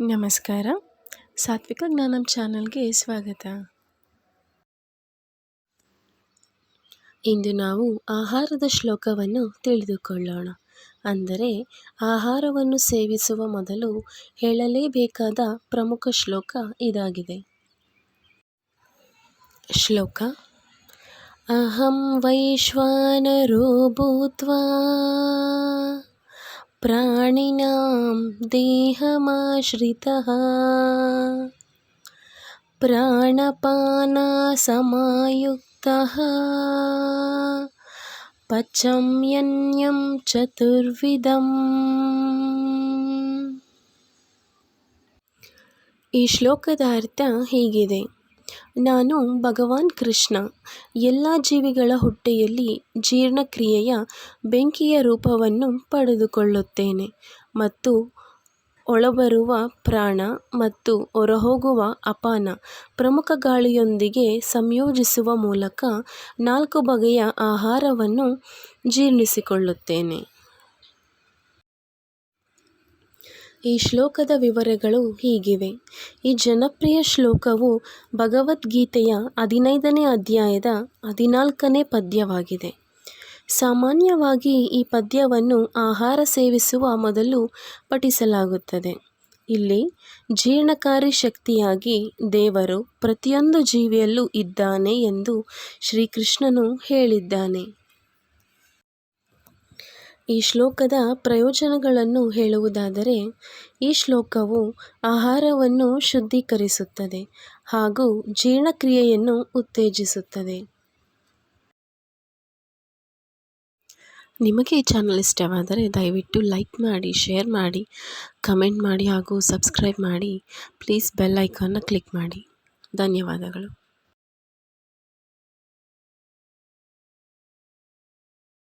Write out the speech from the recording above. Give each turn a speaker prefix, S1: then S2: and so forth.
S1: ನಮಸ್ಕಾರ. ಸಾತ್ವಿಕ ಜ್ಞಾನಂ ಚಾನಲ್ಗೆ ಸ್ವಾಗತ. ಇಂದು ನಾವು ಆಹಾರದ ಶ್ಲೋಕವನ್ನು ತಿಳಿದುಕೊಳ್ಳೋಣ. ಅಂದರೆ, ಆಹಾರವನ್ನು ಸೇವಿಸುವ ಮೊದಲು ಹೇಳಲೇಬೇಕಾದ ಪ್ರಮುಖ ಶ್ಲೋಕ ಇದಾಗಿದೆ. ಶ್ಲೋಕ, ಅಹಂ ವೈಶ್ವಾನರೋ ಭೂತ್ವಾ प्राणिनां देहमाश्रितः प्राणपानासमायुक्तः पचम्यन्यं ಚತುರ್ವಿಧಂ ಈ ಶ್ಲೋಕದ ಅರ್ಥ ಹೀಗಿದೆ ನಾನು ಭಗವಾನ್ ಕೃಷ್ಣ. ಎಲ್ಲ ಜೀವಿಗಳ ಹೊಟ್ಟೆಯಲ್ಲಿ ಜೀರ್ಣಕ್ರಿಯೆಯ ಬೆಂಕಿಯ ರೂಪವನ್ನು ಪಡೆದುಕೊಳ್ಳುತ್ತೇನೆ ಮತ್ತು ಒಳಬರುವ ಪ್ರಾಣ ಮತ್ತು ಹೊರಹೋಗುವ ಅಪಾನ ಪ್ರಮುಖ ಗಾಳಿಯೊಂದಿಗೆ ಸಂಯೋಜಿಸುವ ಮೂಲಕ ನಾಲ್ಕು ಬಗೆಯ ಆಹಾರವನ್ನು ಜೀರ್ಣಿಸಿಕೊಳ್ಳುತ್ತೇನೆ. ಈ ಶ್ಲೋಕದ ವಿವರಗಳು ಹೀಗಿವೆ. ಈ ಜನಪ್ರಿಯ ಶ್ಲೋಕವು ಭಗವದ್ಗೀತೆಯ ಹದಿನೈದನೇ ಅಧ್ಯಾಯದ ಹದಿನಾಲ್ಕನೇ ಪದ್ಯವಾಗಿದೆ. ಸಾಮಾನ್ಯವಾಗಿ ಈ ಪದ್ಯವನ್ನು ಆಹಾರ ಸೇವಿಸುವ ಮೊದಲು ಪಠಿಸಲಾಗುತ್ತದೆ. ಇಲ್ಲಿ ಜೀರ್ಣಕಾರಿ ಶಕ್ತಿಯಾಗಿ ದೇವರು ಪ್ರತಿಯೊಂದು ಜೀವಿಯಲ್ಲೂ ಇದ್ದಾನೆ ಎಂದು ಶ್ರೀಕೃಷ್ಣನು ಹೇಳಿದ್ದಾನೆ. ಈ ಶ್ಲೋಕದ ಪ್ರಯೋಜನಗಳನ್ನು ಹೇಳುವುದಾದರೆ, ಈ ಶ್ಲೋಕವು ಆಹಾರವನ್ನು ಶುದ್ಧೀಕರಿಸುತ್ತದೆ ಹಾಗೂ ಜೀರ್ಣಕ್ರಿಯೆಯನ್ನು ಉತ್ತೇಜಿಸುತ್ತದೆ. ನಿಮಗೆ ಈ ಚಾನಲ್ ಇಷ್ಟವಾದರೆ ದಯವಿಟ್ಟು ಲೈಕ್ ಮಾಡಿ, ಶೇರ್ ಮಾಡಿ, ಕಮೆಂಟ್ ಮಾಡಿ ಹಾಗೂ ಸಬ್ಸ್ಕ್ರೈಬ್ ಮಾಡಿ. ಪ್ಲೀಸ್ ಬೆಲ್ ಐಕಾನ್ನ ಕ್ಲಿಕ್ ಮಾಡಿ. ಧನ್ಯವಾದಗಳು.